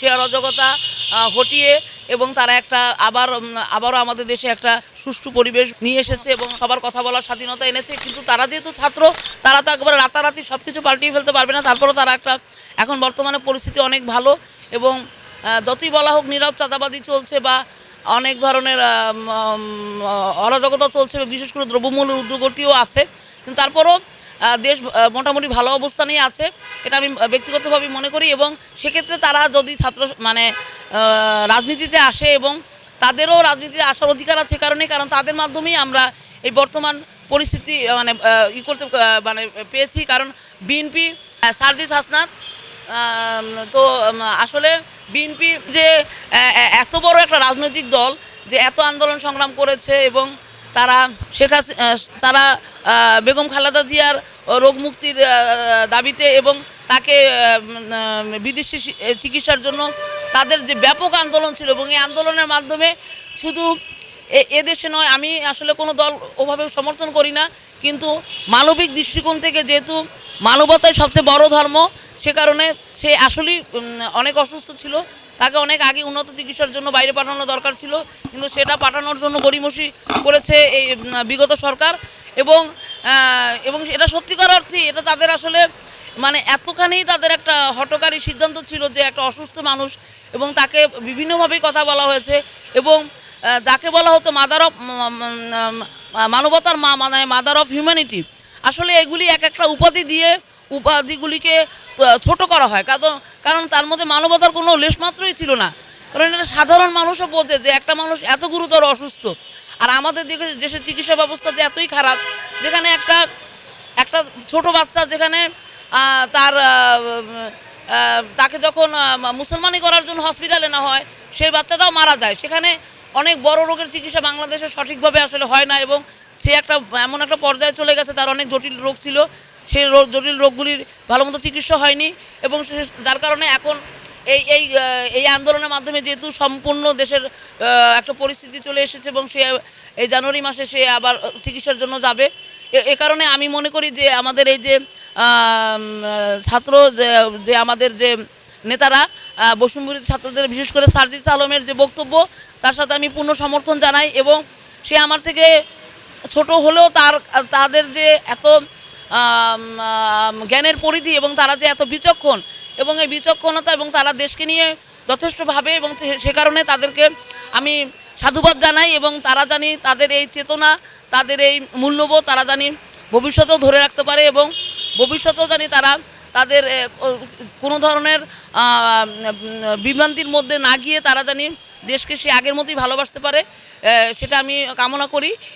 সে অরাজকতা হটিয়ে এবং তারা একটা আবার আবারও আমাদের দেশে একটা সুষ্ঠু পরিবেশ নিয়ে এসেছে এবং সবার কথা বলার স্বাধীনতা এনেছে। কিন্তু তারা যেহেতু ছাত্র, তারা তো একবারে রাতারাতি সব কিছু পাল্টিয়ে ফেলতে পারবে না। তারপরেও তারা একটা এখন বর্তমানে পরিস্থিতি অনেক ভালো এবং যতই বলা হোক নীরব চাঁদাবাদি চলছে বা অনেক ধরনের অরাজকতা চলছে বিশেষ করে দ্রব্যমূল্যের উদ্যোগটিও আছে। কিন্তু তারপরও দেশ মোটামুটি ভালো অবস্থানেই আছে, এটা আমি ব্যক্তিগতভাবে মনে করি এবং সেক্ষেত্রে তারা যদি ছাত্র মানে রাজনীতিতে আসে এবং তাদেরও রাজনীতিতে আসার অধিকার আছে কারণে, কারণ তাদের মাধ্যমেই আমরা এই বর্তমান পরিস্থিতি মানে ই করতে মানে পেয়েছি। কারণ বিএনপি সার্জিস হাসনাত তো আসলে বিএনপি যে এত বড় একটা রাজনৈতিক দল যে এত আন্দোলন সংগ্রাম করেছে এবং তারা শেখ তারা বেগম খালেদা জিয়ার রোগ মুক্তির দাবিতে এবং তাকে বিদেশি চিকিৎসার জন্য তাদের যে ব্যাপক আন্দোলন ছিল এবং এই আন্দোলনের মাধ্যমে শুধু এদেশে নয়, আমি আসলে কোনো দল ওভাবে সমর্থন করি না, কিন্তু মানবিক দৃষ্টিকোণ থেকে যেহেতু মানবতাই সবচেয়ে বড় ধর্ম, সে কারণে সে আসলেই অনেক অসুস্থ ছিল, তাকে অনেক আগে উন্নত চিকিৎসার জন্য বাইরে পাঠানো দরকার ছিল, কিন্তু সেটা পাঠানোর জন্য গড়িমসি করেছে এই বিগত সরকার এবং এবং এটা সত্যিকার অর্থে এটা তাদের আসলে মানে এতখানি তাদের একটা হটকারী সিদ্ধান্ত ছিল যে একটা অসুস্থ মানুষ এবং তাকে বিভিন্নভাবেই কথা বলা হয়েছে এবং যাকে বলা হতো মাদার অফ মানবতার মা মানে মাদার অফ হিউম্যানিটি আসলে এগুলি এক একটা উপাধি দিয়ে উপাধিগুলিকে ছোট করা হয়। কারণ কারণ তার মধ্যে মানবতার কোনো লেশমাত্রই ছিল না। কারণ এটা সাধারণ মানুষও বোঝে যে একটা মানুষ এত গুরুতর অসুস্থ। আর আমাদের দেশের চিকিৎসা ব্যবস্থা যে এতই খারাপ, যেখানে একটা একটা ছোট বাচ্চা যেখানে তার তাকে যখন মুসলমানি করার জন্য হসপিটালে না হয়, সেই বাচ্চাটাও মারা যায়। সেখানে অনেক বড় রোগের চিকিৎসা বাংলাদেশে সঠিকভাবে আসলে হয় না এবং সে একটা, এমন একটা পর্যায়ে চলে গেছে, তার অনেক জটিল রোগ ছিল। সেই জটিল রোগগুলির ভালো মতো চিকিৎসা হয়নি এবং যার কারণে এখন এই এই এই আন্দোলনের মাধ্যমে যেহেতু সম্পূর্ণ দেশের একটা পরিস্থিতি চলে এসেছে এবং সে, এই জানুয়ারি মাসে সে আবার চিকিৎসার জন্য যাবে। এ- কারণে আমি মনে করি যে আমাদের এই যে ছাত্র যে আমাদের যে নেতারা বসুন্ধরী ছাত্রদের, বিশেষ করে সার্জিস আলমের যে বক্তব্য, তার সাথে আমি পূর্ণ সমর্থন জানাই এবং সে আমার থেকে ছোট হলেও তার, তাদের যে এত জ্ঞানের পরিধি এবং তারা যে এত বিচক্ষণ এবং এই বিচক্ষণতা এবং তারা দেশকে নিয়ে যথেষ্টভাবে এবং সে কারণে তাদেরকে আমি সাধুবাদ জানাই এবং তারা জানি তাদের এই চেতনা, তাদের এই মূল্যবোধ তারা জানি ভবিষ্যতেও ধরে রাখতে পারে এবং ভবিষ্যতেও জানি তারা তাদের কোনো ধরনের বিভ্রান্তির মধ্যে না গিয়ে তারা জানি দেশকে সে আগের মতোই ভালোবাসতে পারে সেটা আমি কামনা করি।